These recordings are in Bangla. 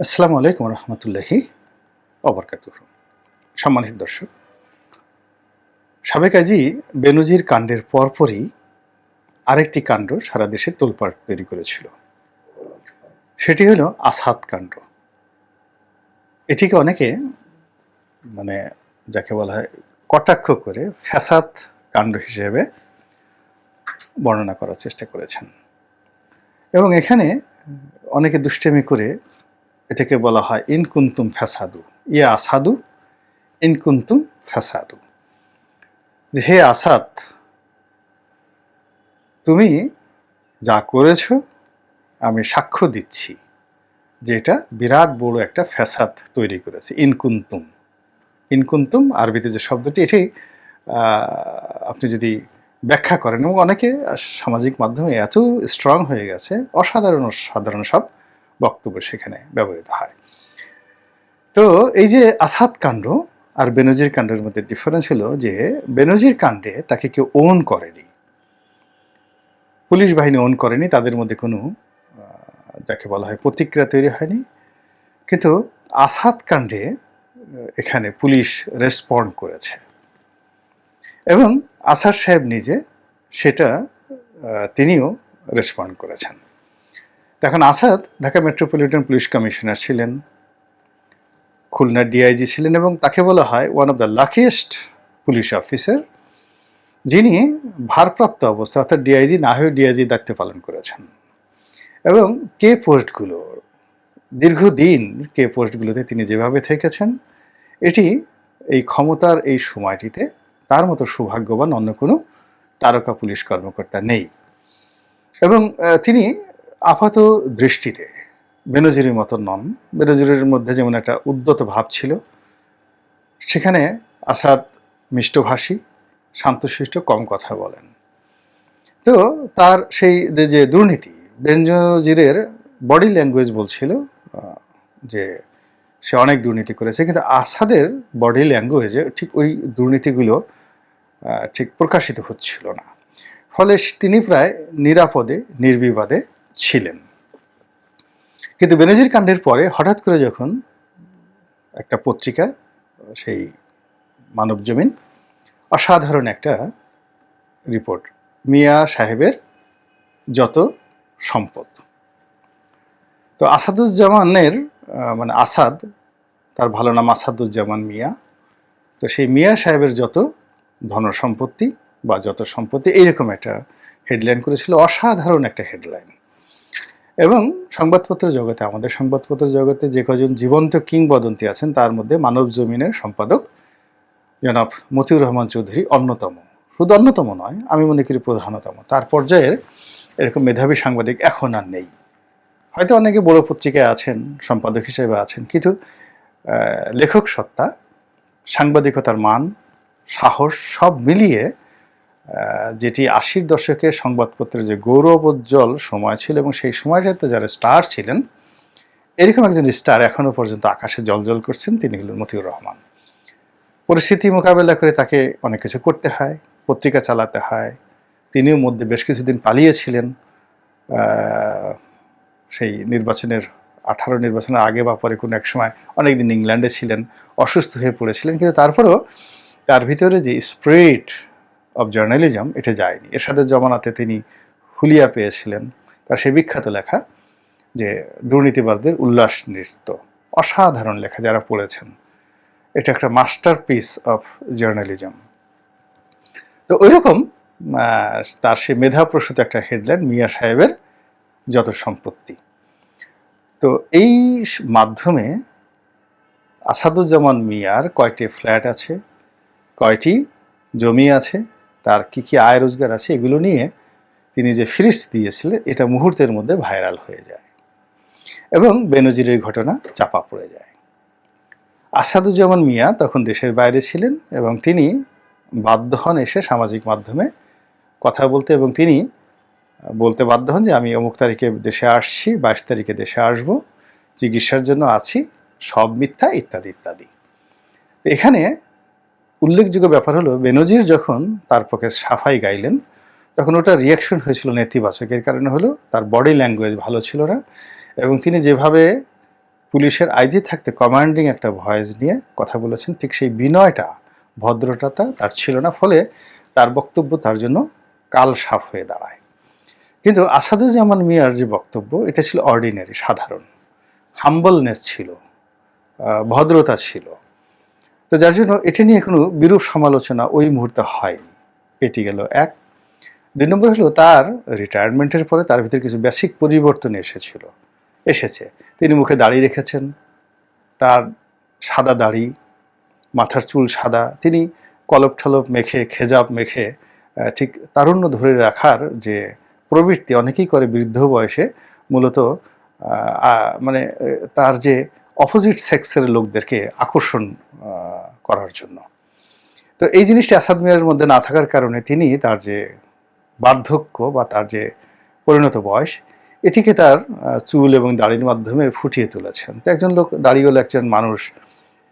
আসসালামু আলাইকুম রহমতুল্লাহি অবরকাত সম্মানিত দর্শক, সাবেক আজি বেনজির কাণ্ডের পরপরই আরেকটি কাণ্ড সারা দেশে তোলপাড় তৈরি করেছিল। সেটি হলো আসাদ কাণ্ড। এটিকে অনেকে মানে যাকে বলা হয় কটাক্ষ করে ফ্যাসাদ কাণ্ড হিসেবে বর্ণনা করার চেষ্টা করেছেন। এবং এখানে অনেকে দুষ্টেমি করে এটাকে বলা হয় ইনকুন্তুম ফ্যাসাদু। ইয়া আসাদু ইনকুন্তুম ফ্যাসাদু। যে হে আসাদ, তুমি যা করেছ, আমি সাক্ষ্য দিচ্ছি যে এটা বিরাট বড় একটা ফ্যাসাদ তৈরি করেছে। ইনকুন্তুম ইনকুন্তুম আরবিতে যে শব্দটি, এটি আপনি যদি ব্যাখ্যা করেন, এবং অনেকে সামাজিক মাধ্যমে এত স্ট্রং হয়ে গেছে, অসাধারণ সাধারণ সব বক্তব্য সেখানে ব্যবহৃত হয়। তো এই যে আসাদ কাণ্ড আর বেনজির কাণ্ডের মধ্যে ডিফারেন্স হলো যে বেনজির কাণ্ডে তাকে কেউ ওন করেনি। পুলিশ বাহিনী ওন করেনি, তাদের মধ্যে কোনো যাকে বলা হয় প্রতিক্রিয়া তৈরি হয়নি। কিন্তু আসাদ কাণ্ডে এখানে পুলিশ রেসপন্ড করেছে। এবং আসাদ সাহেব নিজে সেটা তিনিও রেসপন্ড করেছেন। তখন Asad Dhaka metropolitan police commissioner ছিলেন। খুলনার ডিআইজি ছিলেন এবং তাকে বলা হয় one of the luckiest police officer যিনি ভারপ্রাপ্ত অবস্থা, অর্থাৎ ডিআইজি, না হয়ে ডিআইজি দায়িত্ব পালন করেছেন। এবং কে পোস্টগুলো, দীর্ঘদিন কে পোস্টগুলোতে তিনি যেভাবে থেকেছেন, এটি এই ক্ষমতার এই সময়টিতে তার মতো সৌভাগ্যবান অন্য কোনো তারকা পুলিশ কর্মকর্তা নেই। এবং তিনি আপাত দৃষ্টিতে বেনজিরের মতো নন। বেনজিরের মধ্যে যেমন একটা উদ্যত ভাব ছিল, সেখানে আসাদ মিষ্টভাষী, শান্তশিষ্ট কম কথা বলেন। তো তার সেই যে- দুর্নীতি, বেনজিরের বডি ল্যাঙ্গুয়েজ বলছিল যে সে অনেক দুর্নীতি করেছে, কিন্তু আসাদের বডি ল্যাঙ্গুয়েজে ঠিক ওই দুর্নীতিগুলো ঠিক প্রকাশিত হচ্ছিল না। ফলে তিনি প্রায় নিরাপদে, নির্বিবাদে ছিলেন। কিন্তু বেনজির কাণ্ডের পরে হঠাৎ করে যখন একটা পত্রিকা, সেই মানব জমিন, অসাধারণ একটা রিপোর্ট, মিয়া সাহেবের যত সম্পদ। তো আসাদুজ্জামানের মানে আসাদ, তার ভালো নাম আসাদুজ্জামান মিয়া, তো সেই মিয়া সাহেবের যত ধন সম্পত্তি বা যত সম্পত্তি, এইরকম একটা হেডলাইন করেছিল, অসাধারণ একটা হেডলাইন এবং সংবাদপত্র জগতে, আমাদের সংবাদপত্র জগতে যে কজন জীবন্ত কিংবদন্তি আছেন, তার মধ্যে মানব জমিনের সম্পাদক জনাব মতিউর রহমান চৌধুরী অন্যতম। শুধু অন্যতম নয়, আমি মনে করি প্রধানতম। তার পর্যায়ের এরকম মেধাবী সাংবাদিক এখন আর নেই। হয়তো অনেকে বড় পত্রিকায় আছেন, সম্পাদক হিসেবে আছেন, কিন্তু লেখক সত্তা, সাংবাদিকতার মান, সাহস, সব মিলিয়ে যেটি আশির দশকে সংবাদপত্রের যে গৌরবোজ্জ্বল সময় ছিল এবং সেই সময়টাতে যারা স্টার ছিলেন, এরকম একজন স্টার এখনও পর্যন্ত আকাশে জলজল করছেন, তিনি হলেন মতিউর রহমান। পরিস্থিতি মোকাবেলা করে তাকে অনেক কিছু করতে হয়, পত্রিকা চালাতে হয়, তিনিও মধ্যে বেশ কিছুদিন পালিয়েছিলেন সেই নির্বাচনের, আঠারো নির্বাচনের আগে বা পরে কোনো এক সময় অনেকদিন ইংল্যান্ডে ছিলেন, অসুস্থ হয়ে পড়েছিলেন, কিন্তু তারপরেও তার ভিতরে যে স্পিরিট অফ জার্নালিজম এটা যায়নি। এরশাদের জমানাতে তিনি হুলিয়া পেয়েছিলেন। তার সে বিখ্যাত লেখা, যে দুর্নীতিবাজদের উল্লাস নৃত্য। অসাধারণ লেখা যারা পড়েছেন। এটা একটা মাস্টার পিস অফ জার্নালিজম তো ওইরকম তার সে মেধাপ্রসূত একটা হেডলাইন মিয়া সাহেবের যত সম্পত্তি। তো এই মাধ্যমে আসাদুজ্জামান মিয়ার কয়টি ফ্ল্যাট আছে, কয়টি জমি আছে তার কি কি আয় রোজগার আছে এগুলো নিয়ে তিনি যে ফিরিস দিয়েছিলেন, এটা মুহূর্তের মধ্যে ভাইরাল হয়ে যায় এবং বেনজিরের ঘটনা চাপা পড়ে যায়। আসাদুজ্জামান মিয়া তখন দেশের বাইরে ছিলেন এবং তিনি বাধ্য হন এসে সামাজিক মাধ্যমে কথা বলতে এবং তিনি বলতে বাধ্য হন যে, আমি অমুক তারিখে দেশে আসছি, বাইশ তারিখে দেশে আসব, চিকিৎসার জন্য আছি, সব মিথ্যা, ইত্যাদি ইত্যাদি। এখানে উল্লেখযোগ্য ব্যাপার হলো, বেনজির যখন তার পক্ষে সাফাই গাইলেন, তখন ওটা রিয়াকশন হয়েছিল নেতিবাচক। এর কারণে হলো, তার বডি ল্যাঙ্গুয়েজ ভালো ছিল না এবং তিনি যেভাবে পুলিশের আইজি থাকতে কমান্ডিং একটা ভয়েস নিয়ে কথা বলেছেন, ঠিক সেই বিনয়টা ভদ্রতা তার ছিল না, ফলে তার বক্তব্য তার জন্য কাল সাফ হয়ে দাঁড়ায়। কিন্তু আসাদুজ্জামান মিয়ার যে বক্তব্য, এটা ছিল অর্ডিনারি সাধারণ। হাম্বলনেস ছিল ভদ্রতা ছিল। তো যার জন্য এটা নিয়ে কোনো বিরূপ সমালোচনা ওই মুহূর্তে হয়নি। এটি গেল এক। দুই নম্বর হলো তার রিটায়ারমেন্টের পরে তার ভিতরে কিছু বেসিক পরিবর্তন এসেছিল। এসেছে। তিনি মুখে দাড়ি রেখেছেন। তার সাদা দাড়ি, মাথার চুল সাদা। তিনি কলপ ঠলপ মেখে, খেজাব মেখে ঠিক তারুণ্য ধরে রাখার যে প্রবৃত্তি অনেকেই করে বৃদ্ধ বয়সে, মূলত মানে তার যে অপোজিট সেক্সের লোকদেরকে আকর্ষণ করার জন্য। তো এই জিনিসটি আসাদ মিয়ার মধ্যে না থাকার কারণে তিনি তার যে বার্ধক্য বা তার যে পরিণত বয়স, এটিকে তার চুল এবং দাড়ির মাধ্যমে ফুটিয়ে তুলেছেন। তো একজন লোক দাড়িওয়ালা একজন মানুষ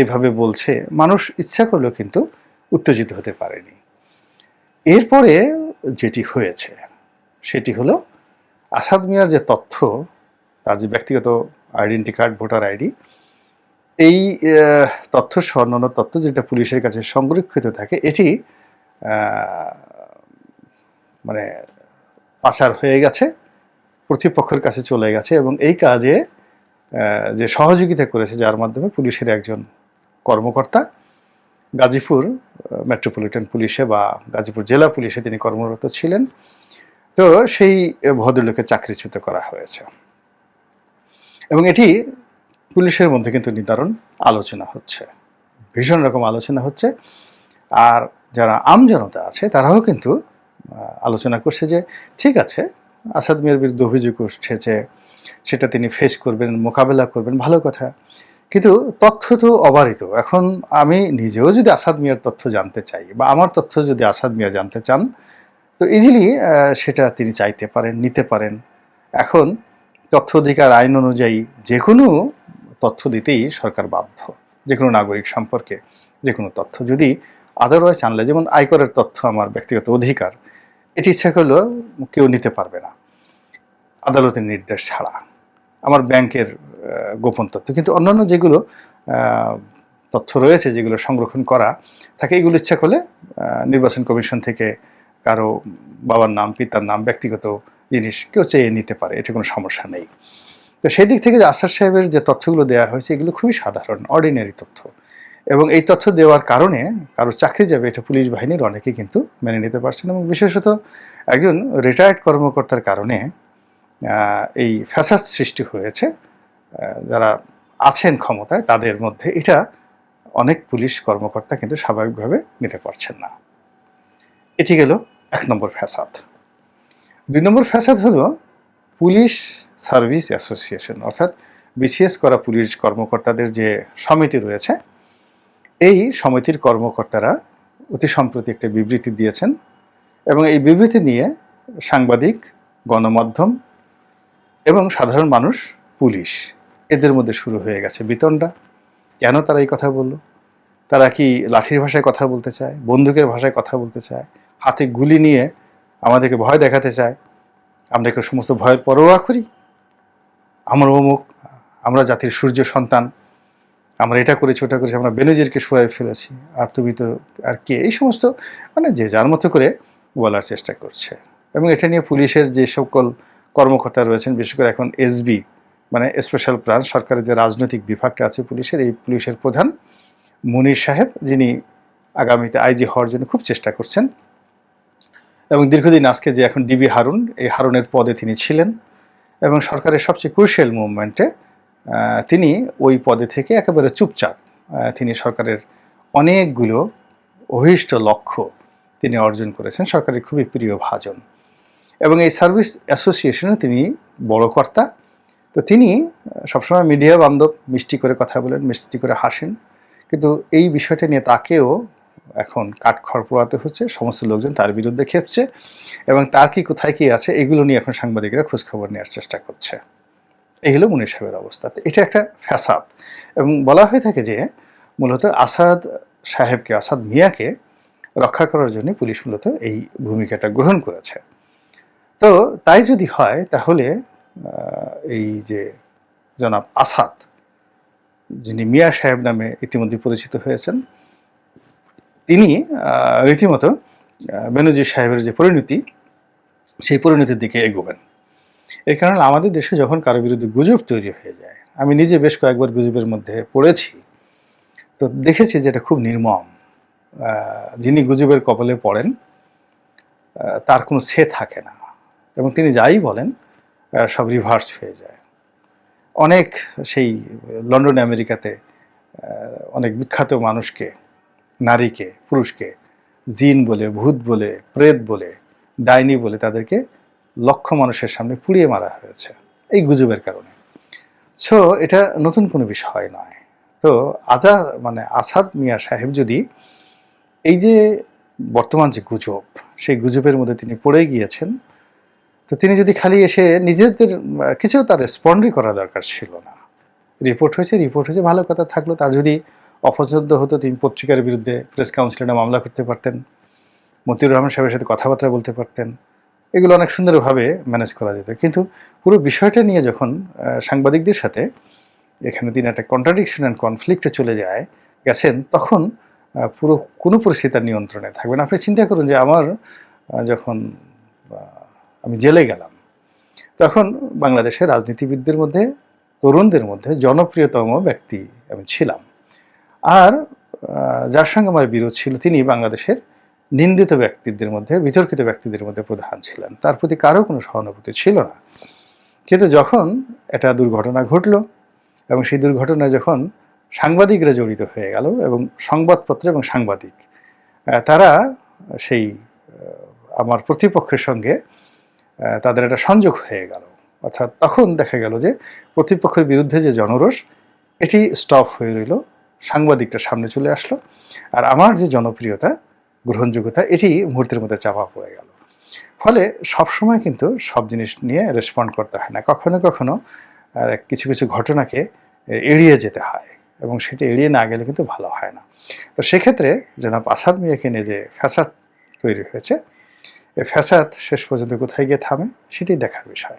এইভাবে বলছে, মানুষ ইচ্ছা করলেও কিন্তু উত্তেজিত হতে পারেনি। এরপরে যেটি হয়েছে, সেটি হলো আসাদ মিয়ার যে তথ্য, তার যে ব্যক্তিগত আইডেন্টি কার্ড, ভোটার আইডি এই তথ্য সহ তথ্য যেটা পুলিশের কাছে সংরক্ষিত থাকে, এটি মানে পাচার হয়ে গেছে কর্তৃপক্ষের কাছে চলে গেছে এবং এই কাজে যে সহযোগিতা করেছে যার মাধ্যমে পুলিশের একজন কর্মকর্তা, গাজীপুর মেট্রোপলিটন পুলিশে বা গাজীপুর জেলা পুলিশে তিনি কর্মরত ছিলেন। তো সেই ভদ্রলোকে চাকরিচ্যুত করা হয়েছে। এবং এটি পুলিশের মধ্যে কিন্তু নিদারুণ আলোচনা হচ্ছে। ভীষণ রকম আলোচনা হচ্ছে। আর যারা আমজনতা আছে, তারাও কিন্তু আলোচনা করছে যে, ঠিক আছে, আসাদ মিয়ার বিরুদ্ধে অভিযোগ উঠেছে, সেটা তিনি ফেস করবেন, মোকাবেলা করবেন, ভালো কথা। কিন্তু তথ্য তো অবারিত। এখন আমি নিজেও যদি আসাদ মিয়ার তথ্য জানতে চাই, বা আমার তথ্য যদি আসাদ মিয়া জানতে চান, তো ইজিলি সেটা তিনি চাইতে পারেন, নিতে পারেন। এখন তথ্য অধিকার আইন অনুযায়ী যে কোনো তথ্য দিতেই সরকার বাধ্য। যে কোনো নাগরিক সম্পর্কে যে কোনো তথ্য যদি আদারওয়াইজ আনলে, যেমন আয়করের তথ্য আমার ব্যক্তিগত অধিকার, এটি ইচ্ছা করলেও কেউ নিতে পারবে না। আদালতের নির্দেশ ছাড়া। আমার ব্যাংকের গোপন তথ্য। কিন্তু অন্যান্য যেগুলো তথ্য রয়েছে যেগুলো সংরক্ষণ করা থাকে এগুলো ইচ্ছা করলে নির্বাচন কমিশন থেকে কারও বাবার নাম, পিতার নাম, ব্যক্তিগত জিনিস কেউ চেয়ে নিতে পারে। এটা কোনো সমস্যা নেই। তো সেই দিক থেকে যে আসার সাহেবের যে তথ্যগুলো দেওয়া হয়েছে, এগুলো খুবই সাধারণ অর্ডিনারি তথ্য। এবং এই তথ্য দেওয়ার কারণে কারও চাকরি যাবে, এটা পুলিশ বাহিনীর অনেকেই কিন্তু মেনে নিতে পারছেন এবং বিশেষত একজন রিটায়ার্ড কর্মকর্তার কারণে এই ফ্যাসাদ সৃষ্টি হয়েছে। যারা আছেন ক্ষমতায়, তাদের মধ্যে এটা অনেক পুলিশ কর্মকর্তা কিন্তু স্বাভাবিকভাবে নিতে পারছেন না। এটি গেল এক নম্বর ফ্যাসাদ। দুই নম্বর ফ্যাসাদ হলো পুলিশ সার্ভিস অ্যাসোসিয়েশন, অর্থাৎ বিসিএস করা পুলিশ কর্মকর্তাদের যে সমিতি রয়েছে, এই সমিতির কর্মকর্তারা অতি সম্প্রতি একটা বিবৃতি দিয়েছেন এবং এই বিবৃতি নিয়ে সাংবাদিক, গণমাধ্যম এবং সাধারণ মানুষ, পুলিশ, এদের মধ্যে শুরু হয়ে গেছে বিতণ্ডা। কেন তারা এই কথা বলল? তারা কি লাঠির ভাষায় কথা বলতে চায়? বন্দুকের ভাষায় কথা বলতে চায়? হাতে গুলি নিয়ে আমাদেরকে ভয় দেখাতে চায়? আমরা কি সমস্ত ভয়ের পরোয়া করি? আমরা অমুক, আমরা জাতির সূর্য সন্তান, আমরা এটা করেছি, ওটা করেছি, আমরা বেনজিরকে শোয়াই ফেলেছি, আর তুমি তো, আর কে? এই সমস্ত মানে যে যার মতো করে বলার চেষ্টা করছে। এবং এটা নিয়ে পুলিশের যে সকল কর্মকর্তা রয়েছেন, বিশেষ করে এখন এসবি মানে স্পেশাল ব্রাঞ্চ সরকারের যে রাজনৈতিক বিভাগটা আছে পুলিশের, এই পুলিশের প্রধান মুনির সাহেব, যিনি আগামীতে আইজি হওয়ার জন্য খুব চেষ্টা করছেন। এবং দীর্ঘদিন আজকে যে এখন ডিবি হারুন, এই হারুনের পদে তিনি ছিলেন। এবং সরকারের সবচেয়ে ক্রুশিয়াল মুভমেন্টে তিনি ওই পদে থেকে একেবারে চুপচাপ তিনি সরকারের অনেকগুলো অভীষ্ট লক্ষ্য তিনি অর্জন করেছেন, সরকারের খুবই প্রিয় ভাজন। এবং এই সার্ভিস অ্যাসোসিয়েশনে তিনি বড় কর্তা। তো তিনি সবসময় মিডিয়া বান্ধব, মিষ্টি করে কথা বলেন, মিষ্টি করে হাসেন। কিন্তু এই বিষয়টা নিয়ে তাকেও এখন কাঠখড় পোড়াতে হচ্ছে, সমস্ত লোকজন তার বিরুদ্ধে খেপছে এবং তার কি কোথায় কি আছে এগুলো নিয়ে এখন সাংবাদিকরা খোঁজখবর নেওয়ার চেষ্টা করছে। এই হলো মুনির সাহেবের অবস্থা। এটা একটা ফ্যাসাদ এবং বলা হয়ে থাকে যে মূলত আসাদ সাহেবকে, আসাদ মিয়াকে রক্ষা করার জন্য পুলিশ মূলত এই ভূমিকাটা গ্রহণ করেছে। তো তাই যদি হয় তাহলে এই যে জনাব আসাদ, যিনি মিয়া সাহেব নামে ইতিমধ্যে পরিচিত হয়েছেন তিনি রীতিমতো আহ, বেনজির সাহেবের যে পরিণতি সেই পরিণতির দিকে এগোবেন। এই কারণে আমাদের দেশে যখন কারও বিরুদ্ধে গুজব তৈরি হয়ে যায় আমি নিজে বেশ কয়েকবার গুজবের মধ্যে পড়েছি তো দেখেছি যে এটা খুব নির্মম। যিনি গুজবের কপালে পড়েন তার কোনো সে থাকে না এবং তিনি যাই বলেন সব রিভার্স হয়ে যায়। অনেক সেই লন্ডন আমেরিকাতে অনেক বিখ্যাত মানুষকে নারীকে, পুরুষকে, জিন বলে, ভূত বলে, প্রেত বলে, ডাইনি বলে তাদেরকে লক্ষ মানুষের সামনে পুড়িয়ে মারা হয়েছে। এই গুজবের কারণে। সো এটা নতুন কোনো বিষয় নয়। তো আজা মানে আসাদ মিয়া সাহেব যদি এই যে বর্তমান যে গুজব, সেই গুজবের মধ্যে তিনি পড়ে গিয়েছেন, তো তিনি যদি খালি এসে নিজেদের, কিছু তার রেসপন্ডই করা দরকার ছিল না। রিপোর্ট হয়েছে রিপোর্ট হয়েছে, ভালো কথা থাকল। তার যদি অপছন্দ হতো তিনি পত্রিকার বিরুদ্ধে প্রেস কাউন্সিলে মামলা করতে পারতেন, মতিউর রহমান সাহেবের সাথে কথাবার্তা বলতে পারতেন। এগুলো অনেক সুন্দরভাবে ম্যানেজ করা যেত। কিন্তু পুরো বিষয়টা নিয়ে যখন সাংবাদিকদের সাথে এখানে তিনি একটা কন্ট্রাডিকশন অ্যান্ড কনফ্লিক্টে চলে যায়, গেছেন, তখন পুরো, কোনো পরিস্থিতি তার নিয়ন্ত্রণে থাকবেন আপনি চিন্তা করুন যে আমার যখন আমি জেলে গেলাম, তখন বাংলাদেশের রাজনীতিবিদদের মধ্যে, তরুণদের মধ্যে জনপ্রিয়তম ব্যক্তি আমি ছিলাম। আর যার সঙ্গে আমার বিরোধ ছিল, তিনি বাংলাদেশের নিন্দিত ব্যক্তিদের মধ্যে, বিতর্কিত ব্যক্তিদের মধ্যে প্রধান ছিলেন। তার প্রতি কারও কোনো সহানুভূতি ছিল না। কিন্তু যখন এটা দুর্ঘটনা ঘটলো এবং সেই দুর্ঘটনায় যখন সাংবাদিকরা জড়িত হয়ে গেল এবং সংবাদপত্র এবং সাংবাদিক তারা সেই আমার প্রতিপক্ষের সঙ্গে তাদের একটা সংযোগ হয়ে গেল। অর্থাৎ তখন দেখা গেল যে প্রতিপক্ষের বিরুদ্ধে যে জনরোষ, এটি স্টপ হয়ে রইল। সাংবাদিকটা সামনে চলে আসলো। আর আমার যে জনপ্রিয়তা, গ্রহণযোগ্যতা, এটি মুহূর্তের মধ্যে চাপা পড়ে গেল। ফলে সবসময় কিন্তু সব জিনিস নিয়ে রেসপন্ড করতে হয় না। কখনো কখনো কিছু কিছু ঘটনাকে এড়িয়ে যেতে হয় এবং সেটা এড়িয়ে না গেলে কিন্তু ভালো হয় না। তো সেক্ষেত্রে জনাব আসাদ মিয়াকে নিয়ে যে ফ্যাসাদ তৈরি হয়েছে এই ফ্যাসাদ শেষ পর্যন্ত কোথায় গিয়ে থামে, সেটি দেখার বিষয়।